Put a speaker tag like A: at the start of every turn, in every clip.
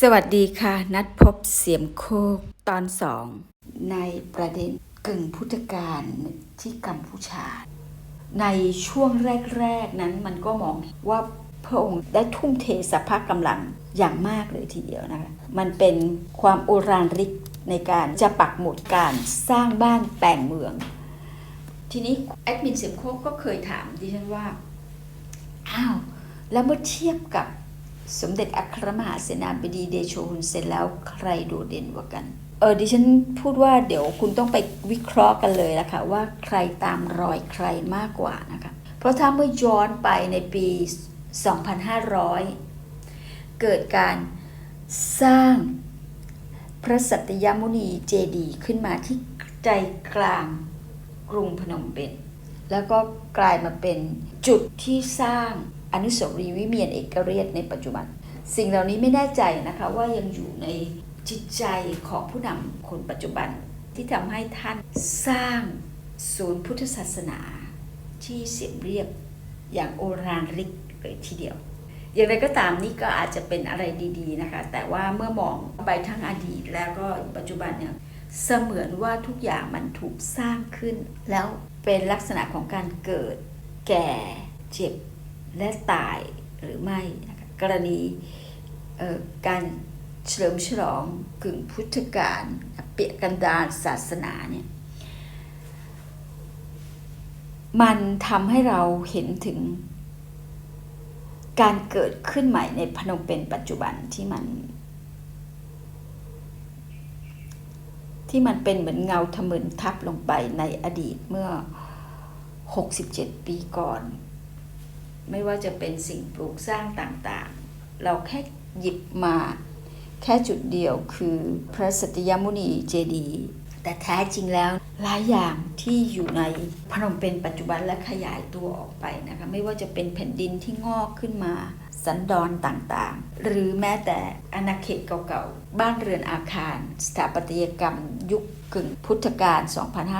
A: สวัสดีค่ะ นัดพบเสียมโคกตอนสองในประเด็นกึ่งพุทธกาลที่กัมพูชา ในช่วงแรก ๆ นั้นมันก็มองว่าพระองค์ได้ทุ่มเทสภาพกำลังอย่างมากเลยทีเดียวนะคะมันเป็นความโอรานริกในการจะปักหมุดการสร้างบ้านแต่งเมือง ทีนี้แอดมินเสียมโคกก็เคยถามดิฉันว่าอ้าวแล้วเมื่อเทียบกับ สมเด็จอัครมหาเสนาบดีเดโชฮุนเซนแล้วใครโดดเด่นกว่ากัน เออดิฉันพูดว่าเดี๋ยวคุณต้องไปวิเคราะห์กันเลยละค่ะว่าใครตามรอยใครมากกว่านะคะ เพราะถ้าเมื่อย้อนไปในปี 2500 เกิดการสร้างพระสัตยมุนีเจดีขึ้นมาที่ใจกลางกรุงพนมเปญแล้วก็กลายมาเป็นจุดที่สร้าง อนุสาวรีย์วิเมียนเอกเรียตในปัจจุบัน สิ่งเหล่านี้ไม่แน่ใจนะคะว่ายังอยู่ในจิตใจของผู้นำคนปัจจุบันที่ทำให้ท่านสร้างศูนย์พุทธศาสนา ที่เสียมเรียบอย่างโอรานริกเลยทีเดียว อย่างไรก็ตามนี่ก็อาจจะเป็นอะไรดีๆนะคะ แต่ว่าเมื่อมองไปทั้งอดีตแล้วก็ปัจจุบันเนี่ยเสมือนว่าทุกอย่างมันถูกสร้างขึ้น แล้วเป็นลักษณะของการเกิด แก่เจ็บ และตายหรือไม่นะคะกรณีการเฉลิมฉลองกึ่งพุทธกาลเปียกันดารศาสนาเนี่ยมันทำให้เราเห็นถึงการเกิดขึ้นใหม่ในพนมเปญปัจจุบันที่มัน ที่มันเป็นเหมือนเงาทะมึนทับลงไปในอดีตเมื่อ 67 ปีก่อน ไม่ว่าจะเป็นสิ่งปลูกสร้างต่างๆ เราแค่หยิบมา แค่จุดเดียวคือพระสัตยมุนีเจดีย์ แต่แท้จริงแล้วหลายอย่างที่อยู่ในพนมเปญปัจจุบันและขยายตัวออกไปนะคะไม่ว่าจะเป็นแผ่นดินที่งอกขึ้นมา สันดอนต่างๆ หรือแม้แต่อาณาเขตเก่าๆ บ้านเรือนอาคาร สถาปัตยกรรมยุคกึ่งพุทธกาล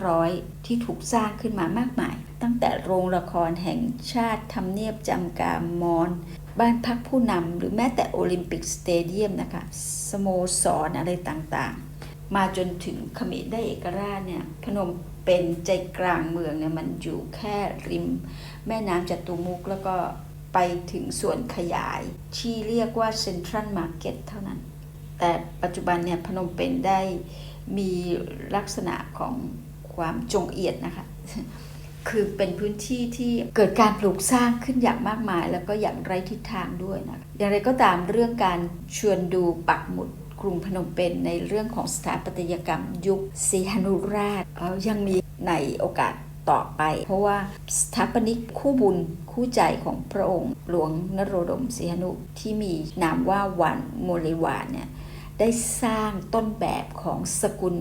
A: 2,500 ที่ถูกสร้างขึ้นมามากมาย ตั้งแต่โรงละครแห่งชาติทำเนียบจำการมอนบ้านพักผู้นำหรือแม้แต่โอลิมปิกสเตเดียมนะคะสโมสรอะไรต่างๆ มาจนถึงเขมรได้เอกราชเนี่ยพนมเป็นใจกลางเมืองเนี่ยมันอยู่แค่ริม แม่น้ำจตุมุกแล้วก็ไปถึงส่วนขยายที่เรียกว่าเซ็นทรัลมาร์เก็ตเท่านั้น แต่ปัจจุบันเนี่ยพนมเปญได้มีลักษณะของความจงเอียดนะคะ คือเป็นพื้นที่ที่เกิดการปลูกสร้างขึ้นอย่างมากมาย แล้วก็อย่างไร้ทิศทางด้วยนะ อย่างไรก็ตามเรื่องการชวนดูปักหมุด กรุงพนมเปญในเรื่องของสถาปัตยกรรมยุคสีหนุราชยังมีในโอกาสต่อไป เพราะว่าสถาปนิกคู่บุญคู่ใจของพระองค์ หลวงนโรดมสีหนุที่มีนามว่าวันโมริวานเนี่ยได้สร้างต้นแบบของสกุล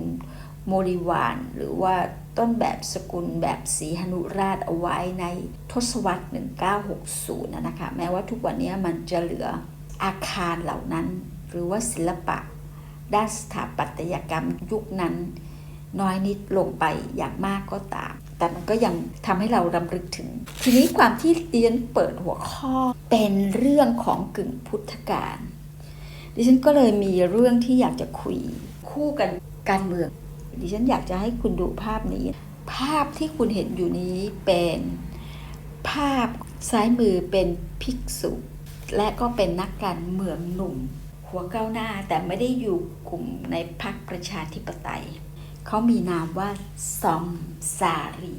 A: โมริวาน หรือว่าต้นแบบสกุลแบบสีหนุราชเอาไว้ในทศวรรษ 1960นะนะคะ แม้ว่าทุกวันนี้มันจะเหลืออาคารเหล่านั้น หรือว่าศิลปะ ด้านสถาปัตยกรรมยุคนั้น น้อยนิดลงไปอย่างมากก็ตาม แต่มันก็ยังทำให้เรารำลึกถึง ทีนี้ความที่เรียนเปิดหัวข้อเป็นเรื่องของกึ่งพุทธกาลดิฉันก็เลยมีเรื่องที่อยากจะคุยคู่กันการเมือง ดิฉันอยากจะให้คุณดูภาพนี้ ภาพที่คุณเห็นอยู่นี้เป็นภาพซ้ายมือเป็นภิกษุ และก็เป็นนักการเมืองหนุ่ม หัวก้าวหน้าแต่ไม่ได้อยู่กลุ่มในพรรคประชาธิปไตย เขามีนามว่าซอมซารี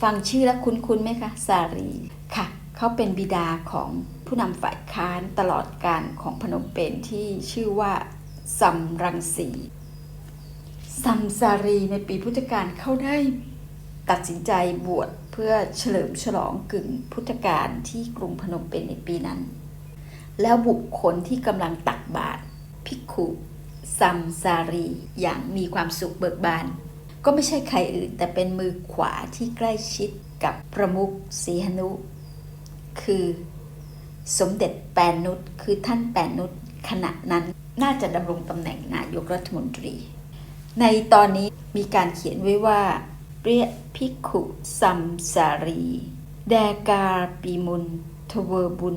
A: ฟังชื่อแล้วคุ้นๆไหมคะซารีค่ะ เขาเป็นบิดาของผู้นำฝ่ายค้านตลอดการของพนมเปญที่ชื่อว่าซัมรังสีซัมซารีในปีพุทธกาลเขาได้ตัดสินใจบวชเพื่อเฉลิมฉลองกึ่งพุทธกาลที่กรุงพนมเปญในปีนั้น แล้วบุคคลที่กำลังตักบาตรภิกขุซัมซารีอย่างมีความสุขเบิกบาน ก็ไม่ใช่ใครอื่น แต่เป็นมือขวาที่ใกล้ชิดกับประมุขสีหนุ คือสมเด็จแปนนุษคือท่านแปนนุษขณะนั้นน่าจะดำรงตำแหน่งนายกรัฐมนตรี ในตอนนี้มีการเขียนไว้ว่า เรียพิกขุซัมสารี แดกาปีมุนทเวบุญ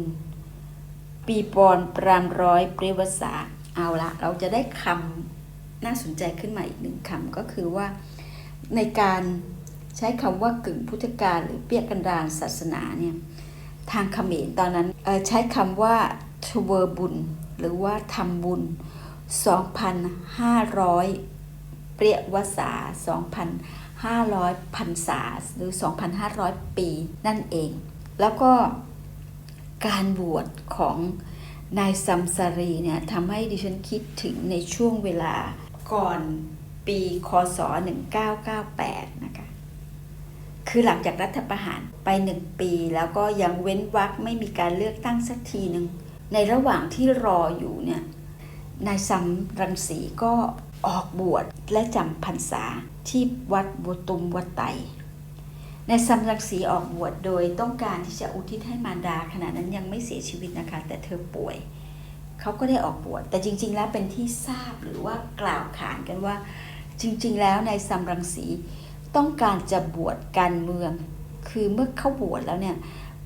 A: ปีปอนปรามร้อยเปรียวสาเอาละเราจะได้คำน่าสนใจขึ้นมาอีกหนึ่งคำก็คือว่า ในการใช้คำว่ากึ่งพุทธกาลหรือเปียกกันดานศาสนาเนี่ยทางเขมรตอนนั้นใช้คำว่าทเวบุญ หรือว่าทำบุญ 2,500 เปรียวสา2,500พันษาหรือ 2,500 ปีนั่นเอง แล้วก็ การบวชของนายซัมซารีเนี่ยทำให้ดิฉันคิดถึงในช่วงเวลาก่อนปีคศ 1998 นะคะ คือหลังจากรัฐประหารไปหนึ่งปี แล้วก็ยังเว้นวรรคไม่มีการเลือกตั้งสักทีหนึ่ง ในระหว่างที่รออยู่เนี่ย นายซัมรังสีก็ออกบวชและจำพรรษาที่วัดบัวตุมวัดไต นายซัมรังสีออกบวชโดยต้องการที่จะอุทิศให้มารดาขณะนั้นยังไม่เสียชีวิตนะคะ แต่เธอป่วยเขาก็ได้ออกบวชแต่จริง ๆ แล้วเป็นที่ทราบหรือว่ากล่าวขานกันว่า จริง ๆ แล้วนายซัมรังสีต้องการจะบวชการเมือง คือเมื่อเขาบวชแล้วเนี่ย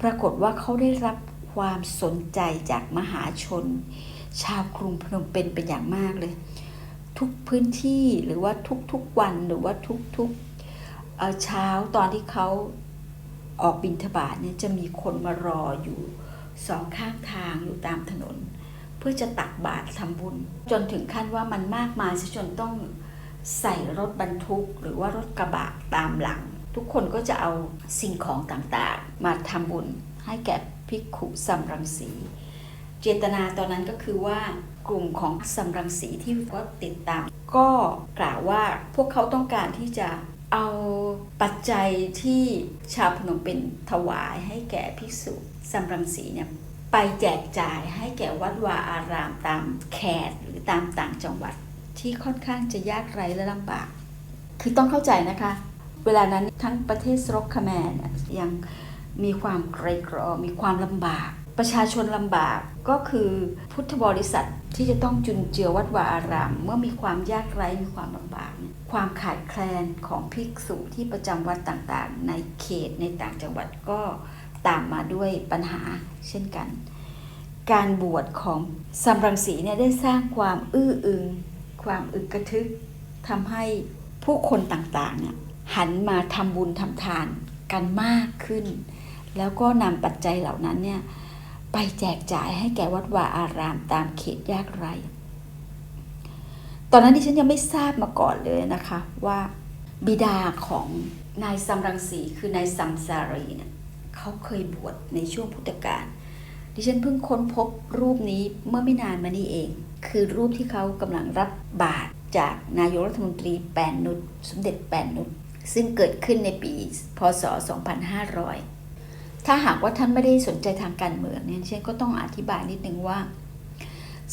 A: ปรากฏว่าเขาได้รับความสนใจจากมหาชน ชาวกรุงพนมเปญเป็นอย่างมากเลย ทุกพื้นที่หรือว่าทุกๆวันหรือว่าทุกๆ เช้าตอนที่เขาออกบินทบาทเนี่ยจะมีคนมารออยู่สองข้างทางอยู่ตามถนน เพื่อจะตักบาตรทำบุญ จนถึงขั้นว่ามันมากมายซะจนต้องใส่รถบรรทุกหรือว่ารถกระบะตามหลัง ทุกคนก็จะเอาสิ่งของต่างๆ มาทำบุญให้แก่ภิกขุสัมรังสี เจตนาตอนนั้นก็คือว่ากลุ่มของสัมรังสีที่ก็ติดตาม ก็กล่าวว่าพวกเขาต้องการที่จะ เอาปัจจัยที่ชาวพนมเป็นถวายให้แก่ภิกษุสัมรังสีเนี่ยไปแจกจ่ายให้แก่วัดวาอารามตามแขกหรือตามต่างจังหวัดที่ค่อนข้างจะยากไร้และลำบาก คือต้องเข้าใจนะคะ เวลานั้นทั้งประเทศสโรคคแมนเนี่ยยังมีความไกรกรอมีความลำบาก ประชาชนลำบากก็คือพุทธบริษัทที่จะต้องจุนเจือวัดวาอาราม เมื่อมีความยากไร้มีความลำบาก ความขาดแคลนของภิกษุที่ประจำวัดต่างๆ ในเขตในต่างจังหวัดก็ตามมาด้วยปัญหาเช่นกัน การบวชของสัมรังสีเนี่ยได้สร้างความอื้ออึง ความอึกกระทึกทำให้ผู้คนต่างๆเนี่ยหันมาทำบุญทำทานกันมากขึ้น แล้วก็นำปัจจัยเหล่านั้นเนี่ย ไปแจกจ่ายให้แก่วัดวาอารามตามเขตยากไร้ตอนนั้นที่ฉันยังไม่ทราบมาก่อนเลยนะคะว่าบิดาของนายซัมรังสีคือนายซัมซารีเนี่ยเขาเคยบวชในช่วงพุทธกาลดิฉันเพิ่งค้นพบรูปนี้เมื่อไม่นานมานี้เอง คือรูปที่เขากำลังรับบาตรจากนายกรัฐมนตรีแปนนุชสมเด็จแปนนุชซึ่งเกิดขึ้นในปี พศ 2500 ถ้าหากว่าท่านไม่ได้สนใจทางการเมืองเนี่ยดิฉันก็ต้องอธิบายนิดนึงว่า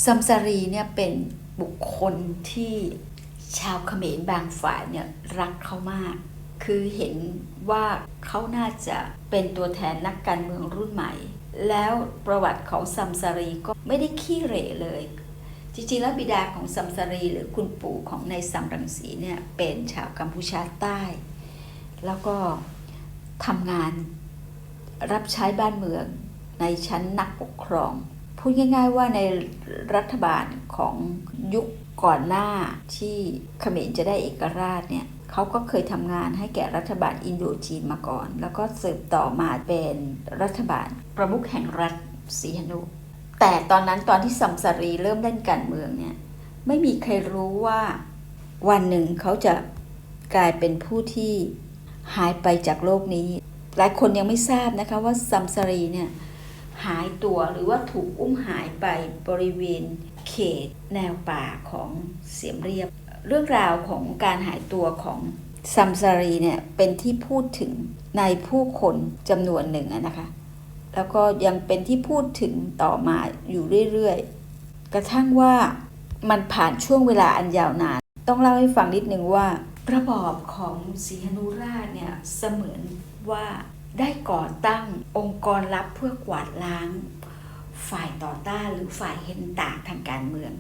A: ซัมซารีเนี่ยเป็นบุคคลที่ชาวเขมรบางฝ่ายเนี่ยรักเขามาก คือเห็นว่าเขาน่าจะเป็นตัวแทนนักการเมืองรุ่นใหม่ แล้วประวัติของซัมซารีก็ไม่ได้ขี้เหร่เลย จริงๆแล้วบิดาของซัมซารีหรือคุณปู่ของนายซัมรังสีเนี่ยเป็นชาวกัมพูชาใต้ แล้วก็ทำงาน รับใช้บ้านเมือง ในชั้นนักปกครอง พูดง่าย ๆ ว่าในรัฐบาลของยุคก่อนหน้าที่เขมรจะได้เอกราชเนี่ยเขาก็เคยทำงานให้แก่รัฐบาลอินโดจีนมาก่อน แล้วก็สืบต่อมาเป็นรัฐบาลประมุขแห่งรัฐสีหนุแต่ตอนนั้นตอนที่สัมสรีเริ่มเล่นการเมืองเนี่ยไม่มีใครรู้ว่าวันหนึ่งเขาจะกลายเป็นผู้ที่หายไปจากโลกนี้ หลายคนยังไม่ทราบนะคะว่าซัมสรีเนี่ยหายตัวหรือว่าถูกอุ้มหายไปบริเวณเขตแนวป่าของเสียมเรียบ เรื่องราวของการหายตัวของซัมซารีเนี่ยเป็นที่พูดถึงในผู้คนจำนวนหนึ่งนะคะ แล้วก็ยังเป็นที่พูดถึงต่อมาอยู่เรื่อยๆ กระทั่งว่ามันผ่านช่วงเวลาอันยาวนาน ต้องเล่าให้ฟังนิดนึงว่า ระบอบของศรีหนุราชเนี่ยเสมือน ว่าได้ก่อตั้งองค์กรลับเพื่อกวาดล้าง ฝ่ายต่อต้านหรือฝ่ายเห็นต่างทางการเมือง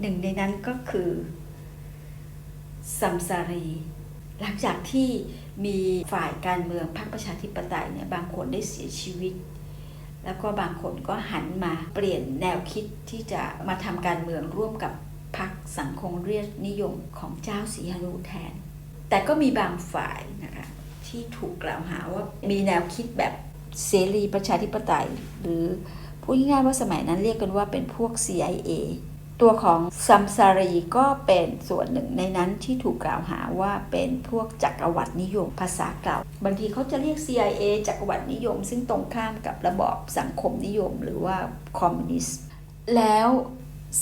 A: หนึ่งในนั้นก็คือซัมซารี หลังจากที่มีฝ่ายการเมืองพรรคประชาธิปไตยเนี่ยบางคนได้เสียชีวิต แล้วก็บางคนก็หันมาเปลี่ยนแนวคิดที่จะมาทำการเมืองร่วมกับพรรคสังคมเรียกนิยมของเจ้าสีหนุแทน แต่ก็มีบางฝ่ายนะคะ ที่ถูกกล่าวหาว่ามีแนวคิดแบบเสรีประชาธิปไตย หรือพูดง่ายๆว่าสมัยนั้นเรียกกันว่าเป็นพวก CIA ตัวของซัมซารีก็เป็นส่วนหนึ่งในนั้นที่ถูกกล่าวหาว่าเป็นพวกจักรวรรดินิยมภาษาเก่า บางทีเขาจะเรียก CIA จักรวรรดินิยม ซึ่งตรงข้ามกับระบอบสังคมนิยมหรือว่าคอมมิวนิสต์ แล้ว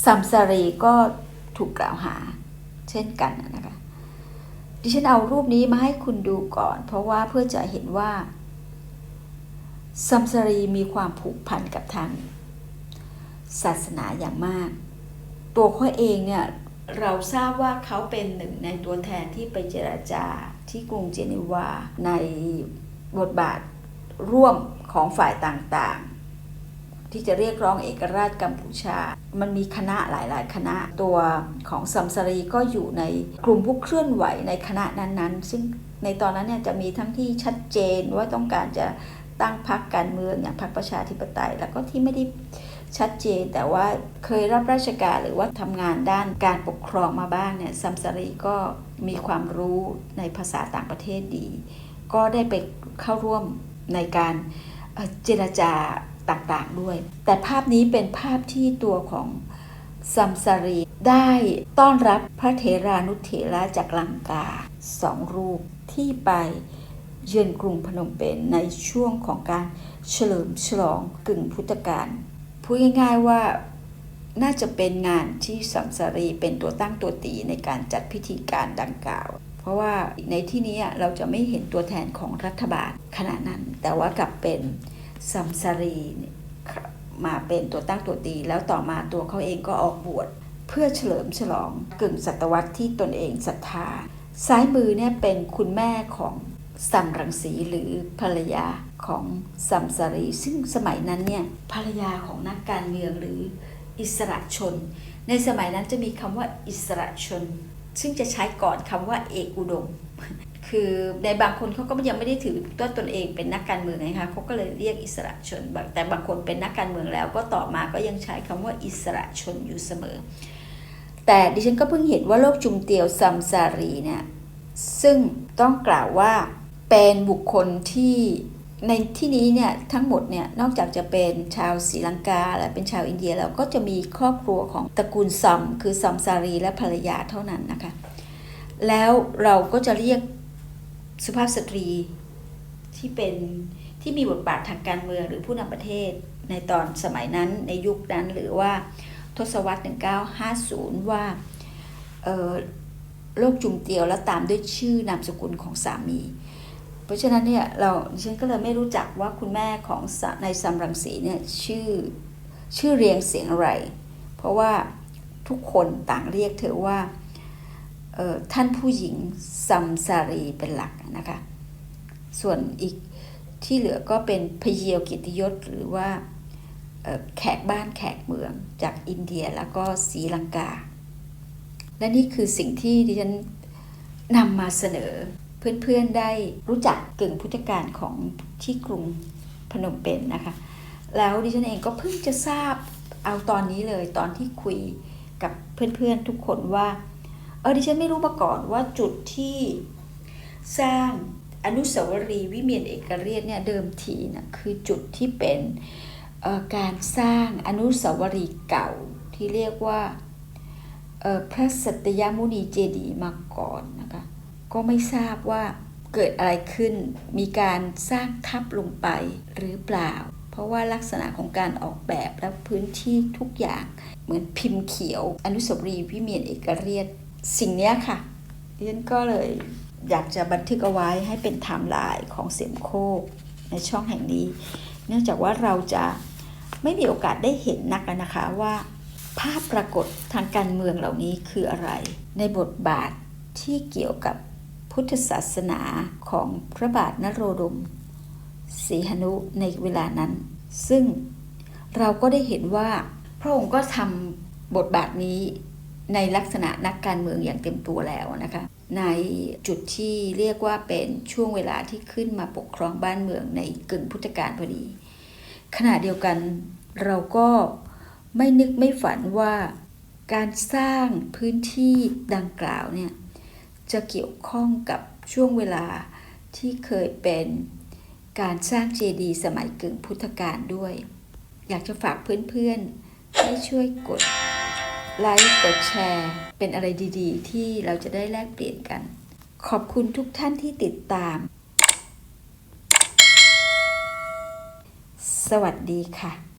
A: ซัมซารีก็ถูกกล่าวหา เช่นกันนะคะ ดิฉันเอารูปนี้มาให้คุณดูก่อน เพราะว่าเพื่อจะเห็นว่าซัมซารีมีความผูกพันกับทางศาสนาอย่างมาก ตัวเขาเองเนี่ยเราทราบว่าเขาเป็นหนึ่งในตัวแทนที่ไปเจราจาที่กรุงเจนีวาในบทบาทร่วมของฝ่ายต่างๆ ที่จะเรียกร้องเอกราชกัมพูชา มันมีคณะหลาย ๆ คณะตัวของซัมซารีก็อยู่ในกลุ่มผู้เคลื่อนไหวในคณะนั้นๆ ซึ่งในตอนนั้นเนี่ยจะมีทั้งที่ชัดเจนว่าต้องการจะตั้งพรรคการเมืองอย่างพรรคประชาธิปไตย แล้วก็ที่ไม่ได้ชัดเจนแต่ว่าเคยรับราชการหรือว่าทำงานด้านการปกครองมาบ้างเนี่ยซัมซารีก็มีความรู้ในภาษาต่างประเทศดี ก็ได้ไปเข้าร่วมในการเจรจา ต่างๆด้วย แต่ภาพนี้เป็นภาพที่ตัวของซัมซารีได้ต้อนรับพระเถรานุเถระจากลังกาสองรูปที่ไปเยือนกรุงพนมเปญในช่วงของการเฉลิมฉลองกึ่งพุทธกาลพูดง่ายๆว่าน่าจะเป็นงานที่สัมสารีเป็นตัวตั้งตัวตีในการจัดพิธีการดังกล่าว เพราะว่าในที่นี้เราจะไม่เห็นตัวแทนของรัฐบาลขณะนั้น แต่ว่ากลับเป็น สัมสรีมาเป็นตัวตั้งตัวตี แล้วต่อมาตัวเขาเองก็ออกบวชเพื่อเฉลิมฉลองกึ่งศตวรรษที่ตนเองศรัทธา ซ้ายมือเนี่ยเป็นคุณแม่ของสัมรังสีหรือภรรยาของสัมสรี ซึ่งสมัยนั้นเนี่ยภรรยาของนักการเมืองหรืออิสระชน ในสมัยนั้นจะมีคำว่าอิสระชน ซึ่งจะใช้ก่อนคำว่าเอกอุดม คือในบางคนเขาก็ยังไม่ได้ถือตัวตนเองเป็นนักการเมืองนะคะเขาก็เลยเรียกอิสระชน แต่บางคนเป็นนักการเมืองแล้วก็ต่อมาก็ยังใช้คำว่าอิสระชนอยู่เสมอ แต่ดิฉันก็เพิ่งเห็นว่าโลกจุมเตียวซัมซารีเนี่ยซึ่งต้องกล่าวว่าเป็นบุคคลที่ในที่นี้เนี่ยทั้งหมดเนี่ยนอกจากจะเป็นชาวศรีลังกาและเป็นชาวอินเดียแล้วก็จะมีครอบครัวของตระกูลซัมคือซัมซารีและภรรยาเท่านั้นนะคะ แล้วเราก็จะเรียก สุภาพสตรีที่เป็นที่มีบทบาททางการเมืองหรือผู้นำประเทศในตอนสมัยนั้นในยุคนั้นหรือว่าทศวรรษ 1950 ว่าโลกจุมเตียวแล้วตามด้วยชื่อนามสกุลของสามี เพราะฉะนั้นเนี่ยเราฉันก็เลยไม่รู้จักว่าคุณแม่ของในซัมรังสีเนี่ยชื่อชื่อเรียงเสียงอะไร เพราะว่าทุกคนต่างเรียกเธอว่า ท่านผู้หญิงซัมซารีเป็นหลักนะคะ ส่วนอีกที่เหลือก็เป็นพเยียวกิติยศหรือว่าแขกบ้านแขกเมืองจากอินเดียแล้วก็ศรีลังกา และนี่คือสิ่งที่ดิฉันนำมาเสนอเพื่อนๆได้รู้จักกึ่งพุทธการของที่กรุงพนมเปญนนะคะ แล้วดิฉันเองก็เพิ่งจะทราบเอาตอนนี้เลยตอนที่คุยกับเพื่อนๆทุกคนว่า เออดิฉันไม่รู้มาก่อนว่าจุดที่สร้างอนุสาวรีย์วิเมียนเอกเรียนเนี่ยเดิมทีนะคือจุดที่เป็นการสร้างอนุสาวรีย์เก่าที่เรียกว่าพระสัตยมุนีเจดีมาก่อนนะคะก็ไม่ทราบว่าเกิดอะไรขึ้นมีการสร้างทับลงไปหรือเปล่า เพราะว่าลักษณะของการออกแบบและพื้นที่ทุกอย่างเหมือนพิมพ์เขียว อนุสาวรีย์วิเมียนเอกเรียด สิ่งนี้ค่ะดิฉันก็เลยอยากจะบันทึกเอาไว้ให้เป็นไทม์ไลน์ของเสียมโคกในช่องแห่งนี้ เนื่องจากว่าเราจะไม่มีโอกาสได้เห็นนักนะคะว่าภาพปรากฏทางการเมืองเหล่านี้คืออะไร ในบทบาทที่เกี่ยวกับพุทธศาสนาของพระบาทนโรดมสีหนุในเวลานั้น ซึ่งเราก็ได้เห็นว่าพระองค์ก็ทำบทบาทนี้ ในลักษณะนักการเมืองอย่างเต็มตัวแล้วนะคะ ในจุดที่เรียกว่าเป็นช่วงเวลาที่ขึ้นมาปกครองบ้านเมืองในกึ่งพุทธกาลพอดี ขณะเดียวกันเราก็ไม่นึกไม่ฝันว่าการสร้างพื้นที่ดังกล่าวเนี่ยจะเกี่ยวข้องกับช่วงเวลาที่เคยเป็นการสร้างเจดีย์สมัยกึ่งพุทธกาลด้วย อยากจะฝากเพื่อนๆให้ช่วยกด ไลค์กดแชร์ เป็นอะไรดีๆ ที่เราจะได้แลกเปลี่ยนกัน ขอบคุณทุกท่านที่ติดตาม สวัสดีค่ะ